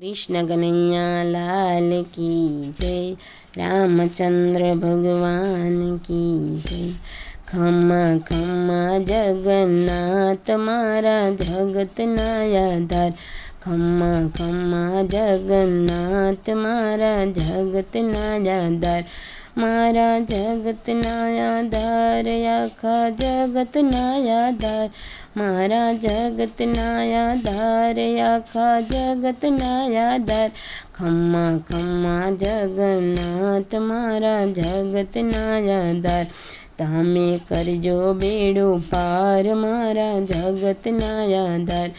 कृष्ण कन्हैया लाल की जय, रामचंद्र भगवान की जय। खम्मा खम्मा जगन्नाथ मारा जगत नायादार खम्मा खम्मा जगन्नाथ मारा जगत नायादार मारा जगत नायादार आखा जगत नायादार મારા જગતના આધાર આખા જગતના આધાર ખમ્મા ખમ્મા જગન્નાથ મારા જગતના આધાર તમે કરજો બેડો પાર મારા જગતના આધાર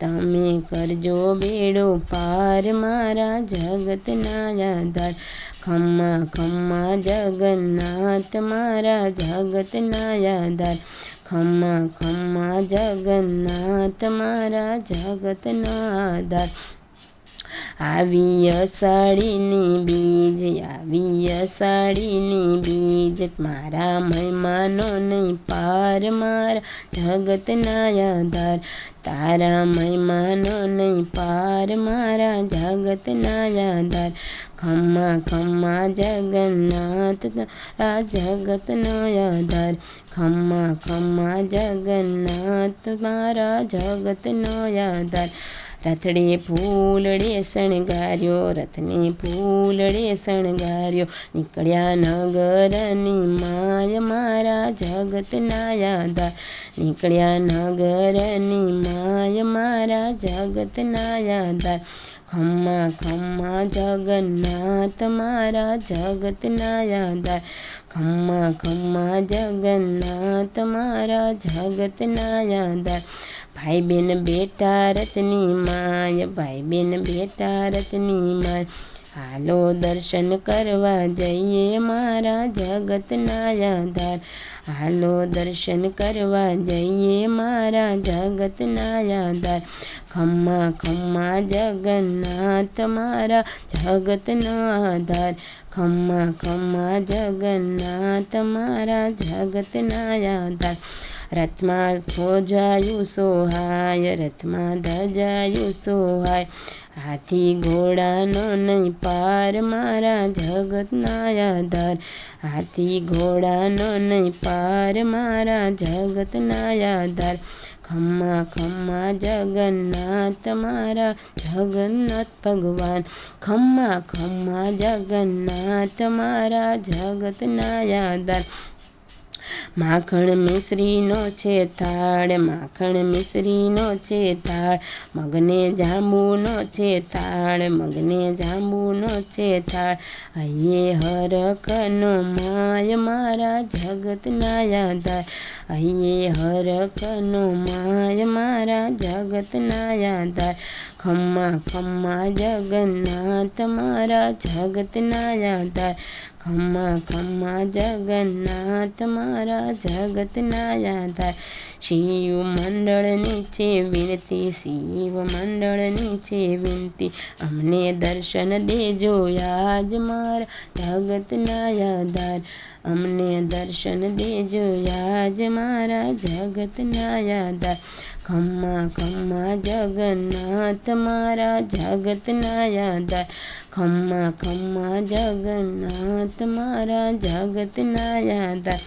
તમે કરજો બેડો પાર મારા જગતના આધાર ખમ્મા ખમ્મા જગન્નાથ મારા જગતના આધાર ખમ્મા ખમ્મા જગન્નાથ મારા જગતના આધાર આવી અષાઢીની બીજ આવી અષાઢીની બીજ મારા મહેમાનો નહીં પાર મારા જગતના આધાર તારા મહેમાનો નહીં પાર મારા જગતના આધાર ખમ્મા ખમ્મા જગન્નાથ તારા જગતનો આધાર ખમ્મા ખમ્મા જગન્નાથ મારા જગતનો આધાર રથડે ફૂલડે શણગાર્યો રથને ફૂલડે શણગાર્યો નીકળ્યા નગરની માય મારા જગતના આધાર નીકળ્યા નગરની માય મારા જગતના આધાર ખમ્મા ખમ્મા જગન્નાથ મારા જગતના આધાર ખમ્મા ખમ્મા જગન્નાથ મારા જગતના આધાર ભાઈ બેન બેટા રથની માય ભાઈ બેન બેટા રથની માય હાલો દર્શન કરવા જઈએ મારા જગતના આધાર હાલો દર્શન કરવા જઈએ મારા જગતના આધાર ખમ્મા ખમ્મા જગન્નાથ મારા જગતનો આધાર ખમ્મા ખમ્મા જગન્નાથ મારા જગતના આધાર રથમાં ખોજાયું સોહાય, રથમાં ધજાયું સોહાય. હાથી ઘોડાનો નહીં પાર મારા જગતના આધાર હાથી ઘોડાનો નહીં પાર મારા જગતના આધાર ખમ્મા ખમ્મા જગન્નાથ મારા જગન્નાથ ભગવાન ખમ્મા ખમ્મા જગન્નાથ મારા જગતના આધાર માખણ મિશ્રીનો છે થાળ માખણ મિશ્રીનો છે થાળ મગને જાંબુનો છે થાળ મગને જાંબુનો છે થાળ હૈયે હરખનો માય મારા જગતના આધાર હૈયે હરખનો માય, મારા જગતના આધાર ખમ્મા ખમ્મા જગન્નાથ, મારા જગતના આધાર ખમ્મા ખમ્મા જગન્નાથ, મારા જગતના આધાર શિવ મંડળ નીચે વિનતી, શિવ મંડળની છે વિનતી. અમને દર્શન દેજો આજ મારા જગતના આધાર અમને દર્શન દેજો આજ મારા જગતના આધાર ખમ્મા ખમ્મા જગન્નાથ મારા જગતના આધાર ખમ્મા ખમ્મા જગન્નાથ મારા જગતના આધાર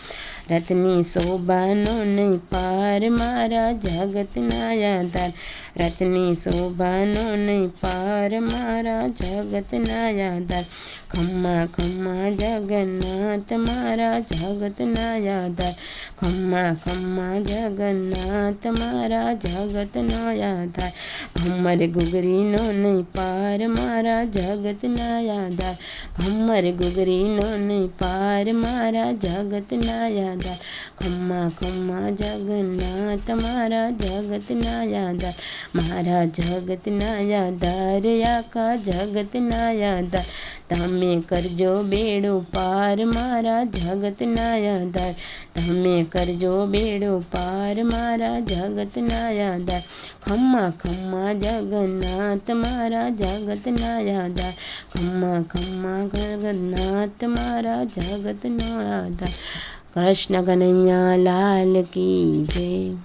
રથની શોભાનો નહીં પાર મારા જગતના આધાર રથની શોભાનો નહીં પાર મારા જગતના આધાર ખમ્મા ખમ્મા જગન્નાથ મારા જગતના આધાર ખમ્મા ખમ્મા જગન્નાથ મારા જગતનો આધાર ભમર ગુગરીનો નહીં પાર મારા જગતના આધાર ભમર ગુગરીનો નહીં પાર મારા જગતના આધાર ખમ્મા ખમ્મા જગન્નાથ મારા જગતના આધાર મારા જગતના આધાર આખા જગતના આધાર તમે કરજો બેડો પાર મારા જગતના આધાર તમે કરજો બેડો પાર મારા જગતના આધાર ખમ્મા ખમ્મા જગન્નાથ મારા જગતના આધાર ખમ્મા ખમ્મા જગન્નાથ મારા જગતનો આધાર કૃષ્ણ કનૈયા લાલ કી જય